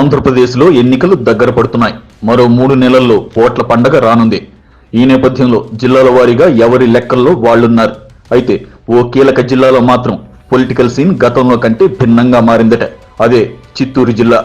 ఆంధ్రప్రదేశ్లో ఎన్నికలు దగ్గర పడుతున్నాయి. మరో మూడు నెలల్లో ఓట్ల పండగ రానుంది. ఈ నేపథ్యంలో జిల్లాల వారీగా ఎవరి లెక్కల్లో వాళ్ళున్నారు అయితే ఓ కీలక జిల్లాలో మాత్రం పొలిటికల్ సీన్ గతంలో కంటే భిన్నంగా మారిందట. అదే చిత్తూరు జిల్లా.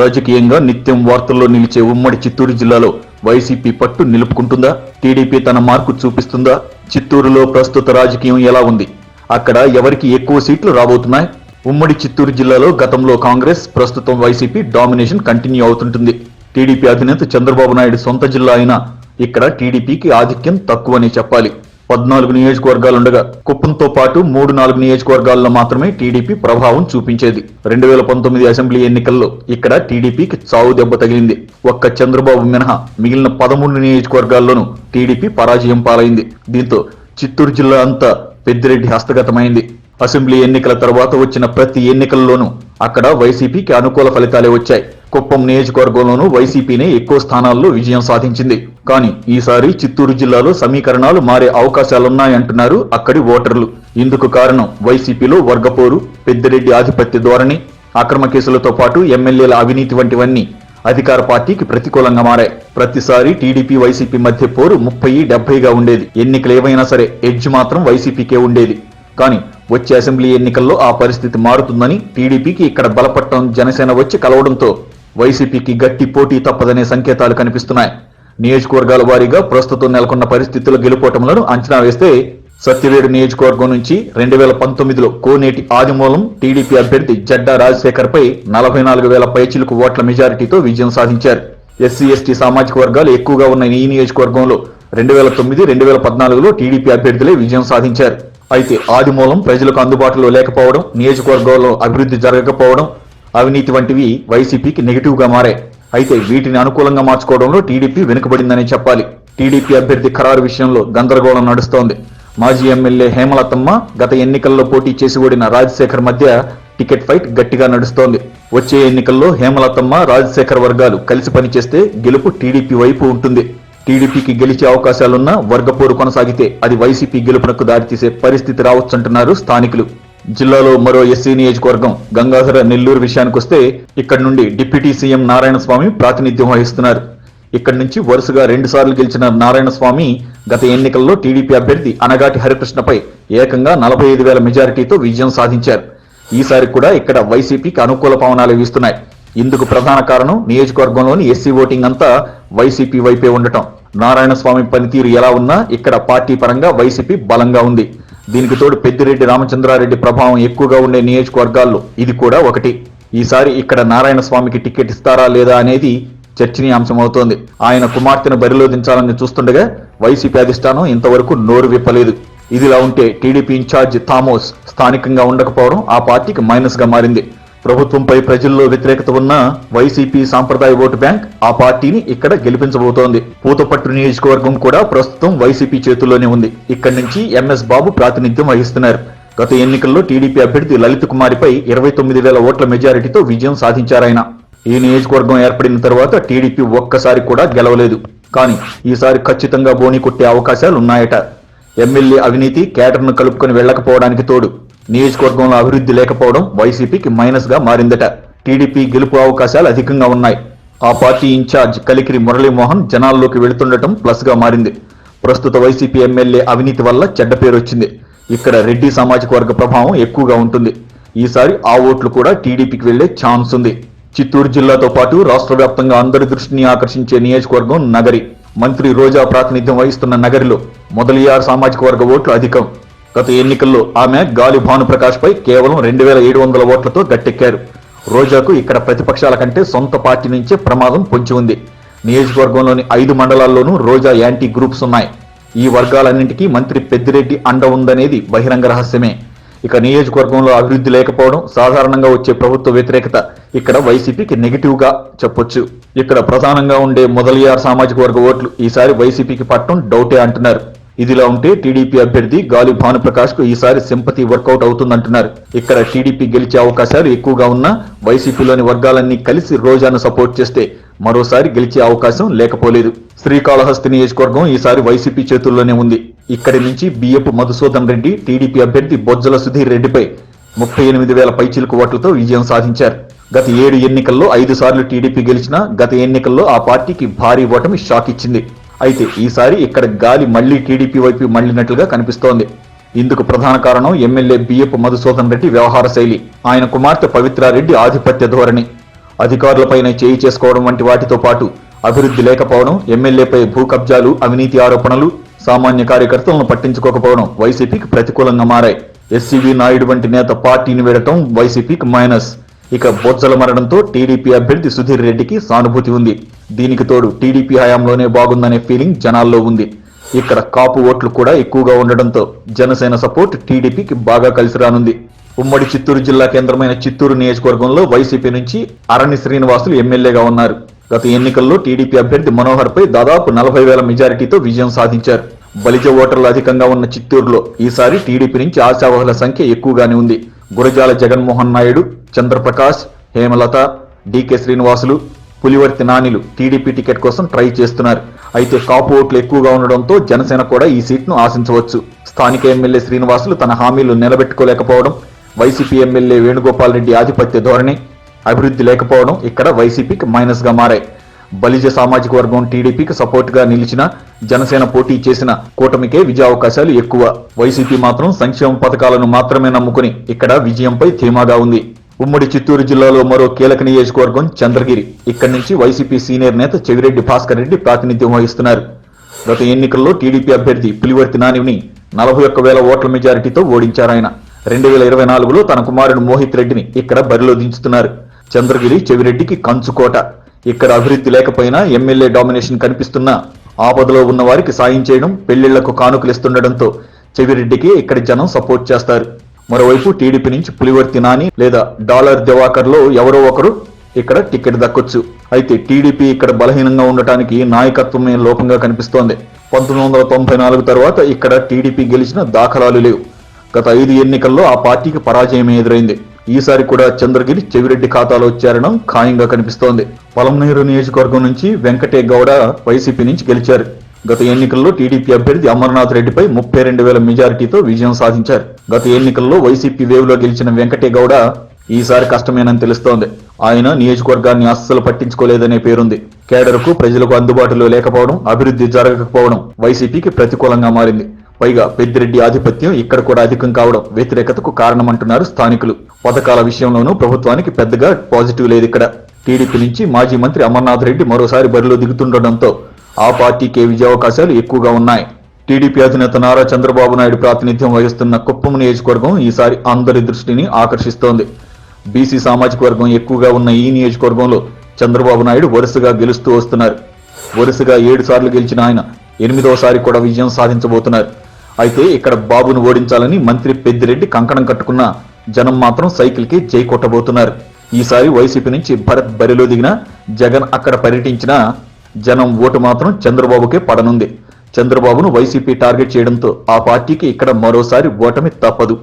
రాజకీయంగా నిత్యం వార్తల్లో నిలిచే ఉమ్మడి చిత్తూరు జిల్లాలో వైసీపీ పట్టు నిలుపుకుంటుందా? టీడీపీ తన మార్కు చూపిస్తుందా? చిత్తూరులో ప్రస్తుత రాజకీయం ఎలా ఉంది? అక్కడ ఎవరికి ఎక్కువ సీట్లు రాబోతున్నాయి? ఉమ్మడి చిత్తూరు జిల్లాలో గతంలో కాంగ్రెస్ ప్రస్తుతం వైసీపీ డామినేషన్ కంటిన్యూ అవుతుంటుంది. టీడీపీ అధినేత చంద్రబాబు నాయుడు సొంత జిల్లా అయినా ఇక్కడ టీడీపీకి ఆధిక్యం తక్కువని చెప్పాలి. పద్నాలుగు నియోజకవర్గాలుండగా కుప్పంతో పాటు మూడు నాలుగు నియోజకవర్గాల్లో మాత్రమే టీడీపీ ప్రభావం చూపించేది. రెండు వేల పంతొమ్మిది అసెంబ్లీ ఎన్నికల్లో ఇక్కడ టీడీపీకి చావు దెబ్బ తగిలింది. ఒక్క చంద్రబాబు మినహా మిగిలిన పదమూడు నియోజకవర్గాల్లోనూ టీడీపీ పరాజయం పాలైంది. దీంతో చిత్తూరు జిల్లా అంతా పెద్దిరెడ్డి హస్తగతమైంది. అసెంబ్లీ ఎన్నికల తర్వాత వచ్చిన ప్రతి ఎన్నికల్లోనూ అక్కడ వైసీపీకి అనుకూల ఫలితాలే వచ్చాయి. కుప్పం నియోజకవర్గంలోనూ వైసీపీనే ఎక్కువ స్థానాల్లో విజయం సాధించింది. కానీ ఈసారి చిత్తూరు జిల్లాలో సమీకరణాలు మారే అవకాశాలున్నాయంటున్నారు అక్కడి ఓటర్లు. ఇందుకు కారణం వైసీపీలో వర్గపోరు పెద్దిరెడ్డి ఆధిపత్య ధోరణి అక్రమ కేసులతో పాటు ఎమ్మెల్యేల అవినీతి వంటివన్నీ అధికార పార్టీకి ప్రతికూలంగా మారాయి. ప్రతిసారి టీడీపీ వైసీపీ మధ్య పోరు ముప్పై డెబ్బైగా ఉండేది. ఎన్నికలు ఏవైనా సరే ఎడ్జ్ మాత్రం వైసీపీకే ఉండేది. కానీ వచ్చే అసెంబ్లీ ఎన్నికల్లో ఆ పరిస్థితి మారుతుందని టీడీపీకి ఇక్కడ బలపట్టం జనసేన వచ్చి కలవడంతో వైసీపీకి గట్టి పోటీ తప్పదనే సంకేతాలు కనిపిస్తున్నాయి. నియోజకవర్గాల వారీగా ప్రస్తుతం నెలకొన్న పరిస్థితుల గెలుపోటములను అంచనా వేస్తే సత్యవేడు నియోజకవర్గం నుంచి రెండు వేల పంతొమ్మిదిలో కోనేటి ఆదిమూలం టీడీపీ అభ్యర్థి జడ్డా రాజశేఖర్ పై నలభై నాలుగు వేల పైచిలకు ఓట్ల మెజారిటీతో విజయం సాధించారు. ఎస్సీ ఎస్టీ సామాజిక వర్గాలు ఎక్కువగా ఉన్న ఈ నియోజకవర్గంలో. రెండు వేల తొమ్మిది రెండు వేల పద్నాలుగులో టీడీపీ అభ్యర్థులే విజయం సాధించారు. అయితే ఆదిమూలం ప్రజలకు అందుబాటులో లేకపోవడం నియోజకవర్గంలో అభివృద్ధి జరగకపోవడం అవినీతి వంటివి వైసీపీకి నెగిటివ్గా మారాయి అయితే వీటిని అనుకూలంగా మార్చుకోవడంలో టీడీపీ వెనుకబడిందని చెప్పాలి. టీడీపీ అభ్యర్థి ఖరారు విషయంలో గందరగోళం నడుస్తోంది. మాజీ ఎమ్మెల్యే హేమలతమ్మ గత ఎన్నికల్లో పోటీ చేసి ఓడిన రాజశేఖర్ మధ్య టికెట్ ఫైట్ గట్టిగా నడుస్తోంది. వచ్చే ఎన్నికల్లో హేమలతమ్మ రాజశేఖర్ వర్గాలు కలిసి పనిచేస్తే గెలుపు టీడీపీ వైపు ఉంటుంది. టీడీపీకి గెలిచే అవకాశాలున్నా వర్గపోరు కొనసాగితే అది వైసీపీ గెలుపునకు దారితీసే పరిస్థితి రావచ్చంటున్నారు స్థానికులు. జిల్లాలో మరో ఎస్సీ నియోజకవర్గం గంగాధర నెల్లూరు విషయానికొస్తే ఇక్కడి నుండి డిప్యూటీ సీఎం నారాయణస్వామి ప్రాతినిధ్యం వహిస్తున్నారు. ఇక్కడి నుంచి వరుసగా రెండుసార్లు గెలిచిన నారాయణస్వామి గత ఎన్నికల్లో టీడీపీ అభ్యర్థి అనగాటి హరికృష్ణపై ఏకంగా నలభై ఐదు వేల మెజారిటీతో విజయం సాధించారు. ఈసారి కూడా ఇక్కడ వైసీపీకి అనుకూల పవనాలు వీస్తున్నాయి ఇందుకు ప్రధాన కారణం నియోజకవర్గంలోని ఎస్సీ ఓటింగ్ అంతా వైసీపీ వైపే ఉండటం. నారాయణ స్వామి పనితీరు ఎలా ఉన్నా ఇక్కడ పార్టీ పరంగా వైసీపీ బలంగా ఉంది. దీనికి తోడు పెద్దిరెడ్డి రామచంద్రారెడ్డి ప్రభావం ఎక్కువగా ఉండే నియోజకవర్గాల్లో ఇది కూడా ఒకటి. ఈసారి ఇక్కడ నారాయణ స్వామికి టికెట్ ఇస్తారా లేదా అనేది చర్చనీయాంశమవుతోంది. ఆయన కుమార్తెను బరిలో దించాలని చూస్తుండగా వైసీపీ అధిష్టానం ఇంతవరకు నోరు విప్పలేదు. ఇదిలా ఉంటే టీడీపీ ఇన్ఛార్జ్ థామోస్ స్థానికంగా ఉండకపోవడం ఆ పార్టీకి మైనస్గా మారింది. ప్రభుత్వంపై ప్రజల్లో వ్యతిరేకత ఉన్న వైసీపీ సాంప్రదాయ ఓటు బ్యాంక్ ఆ పార్టీని ఇక్కడ గెలిపించబోతోంది. పూతపట్టు నియోజకవర్గం కూడా ప్రస్తుతం వైసీపీ చేతుల్లోనే ఉంది. ఇక్కడి నుంచి ఎంఎస్ బాబు ప్రాతినిధ్యం వహిస్తున్నారు. గత ఎన్నికల్లో టీడీపీ అభ్యర్థి లలిత్ కుమారిపై ఇరవై తొమ్మిది వేల ఓట్ల మెజారిటీతో విజయం సాధించారాయన. ఈ నియోజకవర్గం ఏర్పడిన తర్వాత టీడీపీ ఒక్కసారి కూడా గెలవలేదు. కానీ ఈసారి ఖచ్చితంగా బోని కొట్టే అవకాశాలు ఉన్నాయట ఎమ్మెల్యే అవినీతి కేటర్ను కలుపుకొని వెళ్ళకపోవడానికి తోడు నియోజకవర్గంలో అభివృద్ధి లేకపోవడం వైసీపీకి మైనస్గా మారిందట. టీడీపీ గెలుపు అవకాశాలు అధికంగా ఉన్నాయి. ఆ పార్టీ ఇన్ఛార్జ్ కలికిరి మురళీమోహన్ జనాల్లోకి వెళుతుండటం ప్లస్గా మారింది. ప్రస్తుత వైసీపీ ఎమ్మెల్యే అవినీతి వల్ల చెడ్డ పేరు వచ్చింది. ఇక్కడ రెడ్డి సామాజిక వర్గ ప్రభావం ఎక్కువగా ఉంటుంది. ఈసారి ఆ ఓట్లు కూడా టీడీపీకి వెళ్ళే ఛాన్స్ ఉంది. చిత్తూరు జిల్లాతో పాటు రాష్ట్ర వ్యాప్తంగా అందరి దృష్టిని ఆకర్షించే నియోజకవర్గం నగరి. మంత్రి రోజా ప్రాతినిధ్యం వహిస్తున్న నగరిలో మొదలయ్యారు సామాజిక వర్గ ఓట్లు అధికం. గత ఎన్నికల్లో ఆమె గాలి భానుప్రకాష్ పై కేవలం రెండు వేల ఏడు వందల ఓట్లతో గట్టెక్కారు. రోజాకు ఇక్కడ ప్రతిపక్షాల కంటే సొంత పార్టీ నుంచే ప్రమాదం పొంచి ఉంది. నియోజకవర్గంలోని ఐదు మండలాల్లోనూ రోజా యాంటీ గ్రూప్స్ ఉన్నాయి. ఈ వర్గాలన్నింటికీ మంత్రి పెద్దిరెడ్డి అండ ఉందనేది బహిరంగ రహస్యమే. ఇక నియోజకవర్గంలో అభివృద్ధి లేకపోవడం సాధారణంగా వచ్చే ప్రభుత్వ వ్యతిరేకత ఇక్కడ వైసీపీకి నెగిటివ్గా చెప్పొచ్చు. ఇక్కడ ప్రధానంగా ఉండే మొదలియార్ సామాజిక వర్గ ఓట్లు ఈసారి వైసీపీకి పట్టడం డౌటే అంటున్నారు. ఇదిలా ఉంటే టీడీపీ అభ్యర్థి గాలి భానుప్రకాష్కు ఈసారి సింపతి వర్కౌట్ అవుతుందంటున్నారు. ఇక్కడ టీడీపీ గెలిచే అవకాశాలు ఎక్కువగా ఉన్నా వైసీపీలోని వర్గాలన్నీ కలిసి రోజాను సపోర్ట్ చేస్తే మరోసారి గెలిచే అవకాశం లేకపోలేదు. శ్రీకాళహస్తి నియోజకవర్గం ఈసారి వైసీపీ చేతుల్లోనే ఉంది. ఇక్కడి నుంచి బియ్యపు మధుసూదన్ రెడ్డి టీడీపీ అభ్యర్థి బొజ్జల సుధీర్ రెడ్డిపై ముప్పై ఎనిమిది వేల పైచిలుకు ఓట్లతో విజయం సాధించారు. గత ఏడు ఎన్నికల్లో ఐదు సార్లు టీడీపీ గెలిచినా గత ఎన్నికల్లో ఆ పార్టీకి భారీ ఓటమి షాక్ ఇచ్చింది. అయితే ఈసారి ఇక్కడ గాలి మళ్ళీ టీడీపీ వైపు మళ్ళినట్లుగా కనిపిస్తోంది. ఇందుకు ప్రధాన కారణం ఎమ్మెల్యే బిఎఫ్ మధుసూదన్ రెడ్డి వ్యవహార శైలి. ఆయన కుమార్తె పవిత్రారెడ్డి ఆధిపత్య ధోరణి. అధికారులపైన చేయి చేసుకోవడం వంటి వాటితో పాటు అభివృద్ధి లేకపోవడం ఎమ్మెల్యేపై భూ కబ్జాలు అవినీతి ఆరోపణలు సామాన్య కార్యకర్తలను పట్టించుకోకపోవడం వైసీపీకి ప్రతికూలంగా మారాయి. ఎస్సీవీ నాయుడు వంటి నేత పార్టీని వీడటం వైసీపీకి మైనస్. ఇక బొత్సల మరణంతో టీడీపీ అభ్యర్థి సుధీర్ రెడ్డికి సానుభూతి ఉంది. దీనికి తోడు టీడీపీ హయాంలోనే బాగుందనే ఫీలింగ్ జనాల్లో ఉంది. ఇక్కడ కాపు ఓట్లు కూడా ఎక్కువగా ఉండడంతో జనసేన సపోర్ట్ టీడీపీకి బాగా కలిసి రానుంది. ఉమ్మడి చిత్తూరు జిల్లా కేంద్రమైన చిత్తూరు నియోజకవర్గంలో వైసీపీ నుంచి అరణి శ్రీనివాసులు ఎమ్మెల్యేగా ఉన్నారు. గత ఎన్నికల్లో టీడీపీ అభ్యర్థి మనోహర్ పై దాదాపు నలభై వేల మెజారిటీతో విజయం సాధించారు. బలిజ ఓటర్లు అధికంగా ఉన్న చిత్తూరులో ఈసారి టీడీపీ నుంచి ఆశావహుల సంఖ్య ఎక్కువగానే ఉంది. గురజాల జగన్మోహన్ నాయుడు చంద్రప్రకాష్ హేమలత డీకే శ్రీనివాసులు పులివర్తి నానిలు టీడీపీ టికెట్ కోసం ట్రై చేస్తున్నారు. అయితే కాపు ఓట్లు ఎక్కువగా ఉండడంతో జనసేన కూడా ఈ సీట్ను ఆశించవచ్చు. స్థానిక ఎమ్మెల్యే శ్రీనివాసులు తన హామీలు నిలబెట్టుకోలేకపోవడం వైసీపీ ఎమ్మెల్యే వేణుగోపాల్ రెడ్డి ఆధిపత్య ధోరణి అభివృద్ధి లేకపోవడం ఇక్కడ వైసీపీకి మైనస్గా మారాయి. బలిజ సామాజిక వర్గం టీడీపీకి సపోర్ట్గా నిలిచిన జనసేన పోటీ చేసిన కూటమికే విజయావకాశాలు ఎక్కువ. వైసీపీ మాత్రం సంక్షేమ పథకాలను మాత్రమే నమ్ముకుని ఇక్కడ విజయంపై ధీమాగా ఉంది. ఉమ్మడి చిత్తూరు జిల్లాలో మరో కీలక నియోజకవర్గం చంద్రగిరి. ఇక్కడి నుంచి వైసీపీ సీనియర్ నేత చెవిరెడ్డి భాస్కర్ రెడ్డి ప్రాతినిధ్యం వహిస్తున్నారు. గత ఎన్నికల్లో టీడీపీ అభ్యర్థి పులివర్తి నానిని నలభై ఒక్క వేల ఓట్ల మెజారిటీతో ఓడించారాయన రెండు వేల ఇరవై నాలుగులో తన కుమారుడు మోహిత్ రెడ్డిని ఇక్కడ బరిలో దించుతున్నారు. చంద్రగిరి చెవిరెడ్డికి కంచుకోట. ఇక్కడ అభివృద్ధి లేకపోయినా ఎమ్మెల్యే డామినేషన్ కనిపిస్తున్నా ఆపదలో ఉన్న వారికి సాయం చేయడం పెళ్ళిళ్ళకు కానుకలిస్తుండటంతో చెవిరెడ్డికి ఇక్కడి జనం సపోర్ట్ చేస్తారు. మరోవైపు టీడీపీ నుంచి పులివర్తి నాని లేదా డాలర్ దివాకర్లో ఎవరో ఒకరు ఇక్కడ టికెట్ దక్కొచ్చు. అయితే టీడీపీ ఇక్కడ బలహీనంగా ఉండటానికి నాయకత్వమే లోపంగా కనిపిస్తోంది. పంతొమ్మిది వందల తొంభై నాలుగు తర్వాత ఇక్కడ టీడీపీ గెలిచిన దాఖలాలు లేవు. గత ఐదు ఎన్నికల్లో ఆ పార్టీకి పరాజయమే ఎదురైంది. ఈసారి కూడా చంద్రగిరి చెవిరెడ్డి ఖాతాలో చేరడం ఖాయంగా కనిపిస్తోంది. పొలంనేరు నియోజకవర్గం నుంచి వెంకటే గౌడ వైసీపీ నుంచి గెలిచారు. గత ఎన్నికల్లో టీడీపీ అభ్యర్థి అమర్నాథ్ రెడ్డిపై ముప్పై రెండు వేల మెజారిటీతో విజయం సాధించారు. గత ఎన్నికల్లో వైసీపీ వేవ్లో గెలిచిన వెంకటే గౌడ ఈసారి కష్టమేనని తెలుస్తోంది. ఆయన నియోజకవర్గాన్ని అస్సలు పట్టించుకోలేదనే పేరుంది. కేడర్కు ప్రజలకు అందుబాటులో లేకపోవడం అభివృద్ధి జరగకపోవడం వైసీపీకి ప్రతికూలంగా మారింది. పైగా పెద్దిరెడ్డి ఆధిపత్యం ఇక్కడ కూడా అధికం కావడం వ్యతిరేకతకు కారణమంటున్నారు స్థానికులు. పథకాల విషయంలోనూ ప్రభుత్వానికి పెద్దగా పాజిటివ్ లేదు ఇక్కడ. టీడీపీ నుంచి మాజీ మంత్రి అమర్నాథ్ రెడ్డి మరోసారి బరిలో దిగుతుండటంతో ఆ పార్టీకే విజయావకాశాలు ఎక్కువగా ఉన్నాయి. టీడీపీ అధినేత నారా చంద్రబాబు నాయుడు ప్రాతినిధ్యం వహిస్తున్న కుప్పం నియోజకవర్గం ఈసారి అందరి దృష్టిని ఆకర్షిస్తోంది. బీసీ సామాజిక వర్గం ఎక్కువగా ఉన్న ఈ నియోజకవర్గంలో చంద్రబాబు నాయుడు వరుసగా గెలుస్తూ వస్తున్నారు. వరుసగా ఏడు సార్లు గెలిచిన ఆయన ఎనిమిదోసారి కూడా విజయం సాధించబోతున్నారు. అయితే ఇక్కడ బాబును ఓడించాలని మంత్రి పెద్దిరెడ్డి కంకణం కట్టుకున్న జనం మాత్రం సైకిల్కి జై కొట్టబోతున్నారు. ఈసారి వైసీపీ నుంచి భరత్ బరిలో దిగిన జగన్ అక్కడ పర్యటించిన జనం ఓటు మాత్రం చంద్రబాబుకే పడనుంది. చంద్రబాబును వైసీపీ టార్గెట్ చేయడంతో ఆ పార్టీకి ఇక్కడ మరోసారి ఓటమి తప్పదు.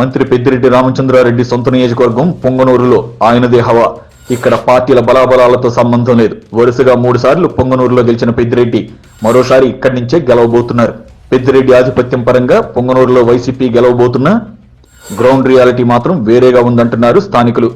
మంత్రి పెద్దిరెడ్డి రామచంద్రారెడ్డి సొంత నియోజకవర్గం పొంగనూరులో ఆయనదే హవా. ఇక్కడ పార్టీల బలాబలాలతో సంబంధం లేదు. వరుసగా మూడు సార్లు పొంగనూరులో గెలిచిన పెద్దిరెడ్డి మరోసారి ఇక్కడి నుంచే గెలవబోతున్నారు. పెద్దిరెడ్డి ఆధిపత్యం పరంగా పొంగనూరులో వైసీపీ గెలవబోతున్నా గ్రౌండ్ రియాలిటీ మాత్రం వేరేగా ఉందంటున్నారు స్థానికులు.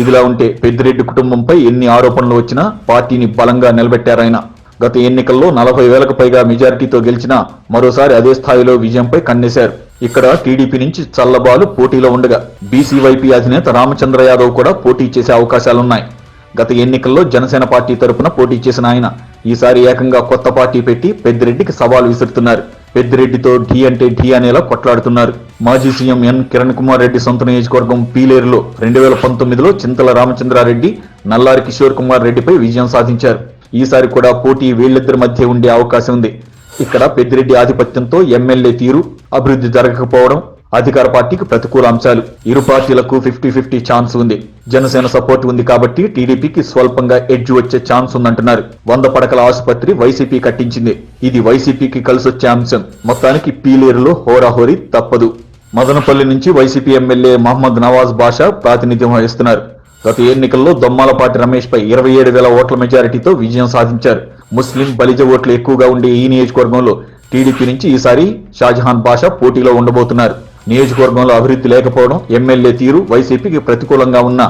ఇదిలా ఉంటే పెద్దిరెడ్డి కుటుంబంపై ఎన్ని ఆరోపణలు వచ్చినా పార్టీని బలంగా నిలబెట్టారాయన. గత ఎన్నికల్లో నలభై వేలకు పైగా మెజారిటీతో గెలిచినా మరోసారి అదే స్థాయిలో విజయంపై కన్నేశారు. ఇక్కడ టీడీపీ నుంచి చల్లబాలు పోటీలో ఉండగా బీసీవైపీ అధినేత రామచంద్ర యాదవ్ కూడా పోటీ చేసే అవకాశాలున్నాయి. గత ఎన్నికల్లో జనసేన పార్టీ తరపున పోటీ చేసిన ఆయన. ఈసారి ఏకంగా కొత్త పార్టీ పెట్టి పెద్దిరెడ్డికి సవాల్ విసురుతున్నారు. పెద్దిరెడ్డితో ఢీ అంటే ఢీ అనేలా కొట్లాడుతున్నారు. మాజీ సీఎం ఎన్ కిరణ్ కుమార్ రెడ్డి సొంత నియోజకవర్గం పీలేరులో రెండు వేల పంతొమ్మిదిలో చింతల రామచంద్రారెడ్డి నల్లారి కిషోర్ కుమార్ రెడ్డిపై విజయం సాధించారు. ఈసారి కూడా పోటీ వీళ్ళిద్దరి మధ్య ఉండే అవకాశం ఉంది. ఇక్కడ పెద్దిరెడ్డి ఆధిపత్యంతో ఎమ్మెల్యే తీరు అభివృద్ధి జరగకపోవడం అధికార పార్టీకి ప్రతికూల అంశాలు. ఇరు పార్టీలకు ఫిఫ్టీ ఫిఫ్టీ ఛాన్స్ ఉంది. జనసేన సపోర్ట్ ఉంది కాబట్టి టీడీపీకి స్వల్పంగా ఎడ్జ్ వచ్చే ఛాన్స్ ఉందంటున్నారు. వంద పడకల ఆసుపత్రి వైసీపీ కట్టించింది. ఇది వైసీపీకి కలిసొచ్చే అంశం. మొత్తానికి పీలేరులో హోరాహోరీ తప్పదు. మదనపల్లి నుంచి వైసీపీ ఎమ్మెల్యే మహమ్మద్ నవాజ్ బాషా ప్రాతినిధ్యం వహిస్తున్నారు. గత ఎన్నికల్లో దొమ్మాలపాటి రమేష్ పై ఇరవై ఏడు వేల ఓట్ల మెజారిటీతో విజయం సాధించారు. ముస్లిం బలిజ ఓట్లు ఎక్కువగా ఉండే ఈ నియోజకవర్గంలో టీడీపీ నుంచి ఈసారి షాజహాన్ బాషా పోటీలో ఉండబోతున్నారు. నియోజకవర్గంలో అభివృద్ధి లేకపోవడం ఎమ్మెల్యే తీరు వైసీపీకి ప్రతికూలంగా ఉన్న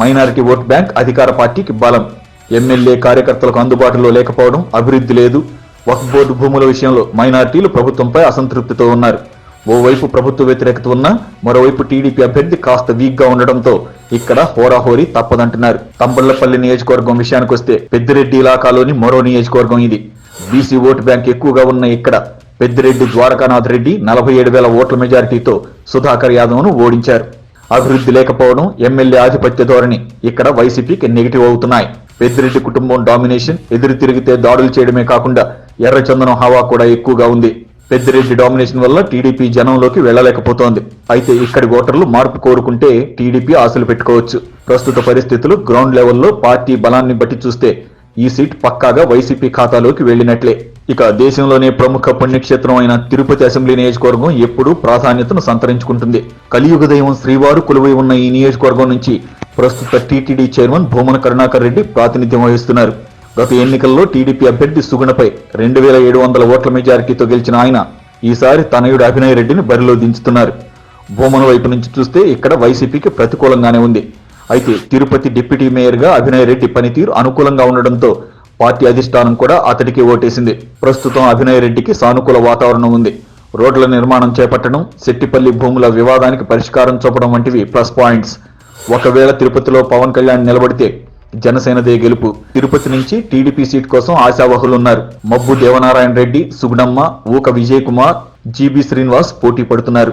మైనారిటీ ఓట్ బ్యాంక్ అధికార పార్టీకి బలం. ఎమ్మెల్యే కార్యకర్తలకు అందుబాటులో లేకపోవడం అభివృద్ధి లేదు. వక్ఫ్ బోర్డు భూముల విషయంలో మైనారిటీలు ప్రభుత్వంపై అసంతృప్తితో ఉన్నారు. ఓవైపు ప్రభుత్వ వ్యతిరేకత ఉన్నా మరోవైపు టీడీపీ అభ్యర్థి కాస్త వీక్గా ఉండడంతో ఇక్కడ హోరాహోరీ తప్పదంటున్నారు. తంబళ్ళపల్లి నియోజకవర్గం విషయానికొస్తే పెద్దిరెడ్డి ఇలాకాలోని మరో నియోజకవర్గం ఇది. బీసీ ఓటు బ్యాంక్ ఎక్కువగా ఉన్న ఇక్కడ. పెద్దిరెడ్డి ద్వారకానాథ్ రెడ్డి నలభై ఏడు వేల ఓట్ల మెజారిటీతో సుధాకర్ యాదవ్ను ఓడించారు. అభివృద్ధి లేకపోవడం ఎమ్మెల్యే ఆధిపత్య ధోరణి ఇక్కడ వైసీపీకి నెగిటివ్ అవుతున్నాయి. పెద్దిరెడ్డి కుటుంబం డామినేషన్ ఎదురు తిరిగితే దాడులు చేయడమే కాకుండా ఎర్రచందనం హవా కూడా ఎక్కువగా ఉంది. పెద్దిరెడ్డి డామినేషన్ వల్ల టీడీపీ జనంలోకి వెళ్ళలేకపోతోంది అయితే ఇక్కడి ఓటర్లు మార్పు కోరుకుంటే టీడీపీ ఆశలు పెట్టుకోవచ్చు. ప్రస్తుత పరిస్థితులు గ్రౌండ్ లెవెల్లో పార్టీ బలాన్ని బట్టి చూస్తే ఈ సీట్ పక్కాగా వైసీపీ ఖాతాలోకి వెళ్ళినట్లే ఇక దేశంలోనే ప్రముఖ పుణ్యక్షేత్రం అయిన తిరుపతి అసెంబ్లీ నియోజకవర్గం ఎప్పుడూ ప్రాధాన్యతను సంతరించుకుంటుంది. కలియుగ దైవం శ్రీవారు కొలువై ఉన్న ఈ నియోజకవర్గం నుంచి ప్రస్తుత టీటీడీ చైర్మన్ భూమన కరుణాకర్ రెడ్డి ప్రాతినిధ్యం వహిస్తున్నారు. గత ఎన్నికల్లో టీడీపీ అభ్యర్థి సుగుణపై రెండు వేల ఏడు వందల ఓట్ల మెజారిటీతో గెలిచిన ఆయన ఈసారి తనయుడు అభినయ్ రెడ్డిని బరిలో దించుతున్నారు. భూమన వైపు నుంచి చూస్తే ఇక్కడ వైసీపీకి ప్రతికూలంగానే ఉంది. అయితే తిరుపతి డిప్యూటీ మేయర్గా అభినయ్ రెడ్డి పనితీరు అనుకూలంగా ఉండడంతో పార్టీ అధిష్టానం కూడా అతడికి ఓటేసింది. ప్రస్తుతం అభినయ్ రెడ్డికి సానుకూల వాతావరణం ఉంది. రోడ్ల నిర్మాణం చేపట్టడం శెట్టిపల్లి భూముల వివాదానికి పరిష్కారం చూపడం వంటివి ప్లస్ పాయింట్స్. ఒకవేళ తిరుపతిలో పవన్ కళ్యాణ్ నిలబడితే జనసేనదే గెలుపు. తిరుపతి నుంచి టీడీపీ సీట్ కోసం ఆశావహులున్నారు. మబ్బు దేవనారాయణ రెడ్డి సుగుణమ్మ ఊక విజయ్ కుమార్ జీబీ శ్రీనివాస్ పోటీ పడుతున్నారు.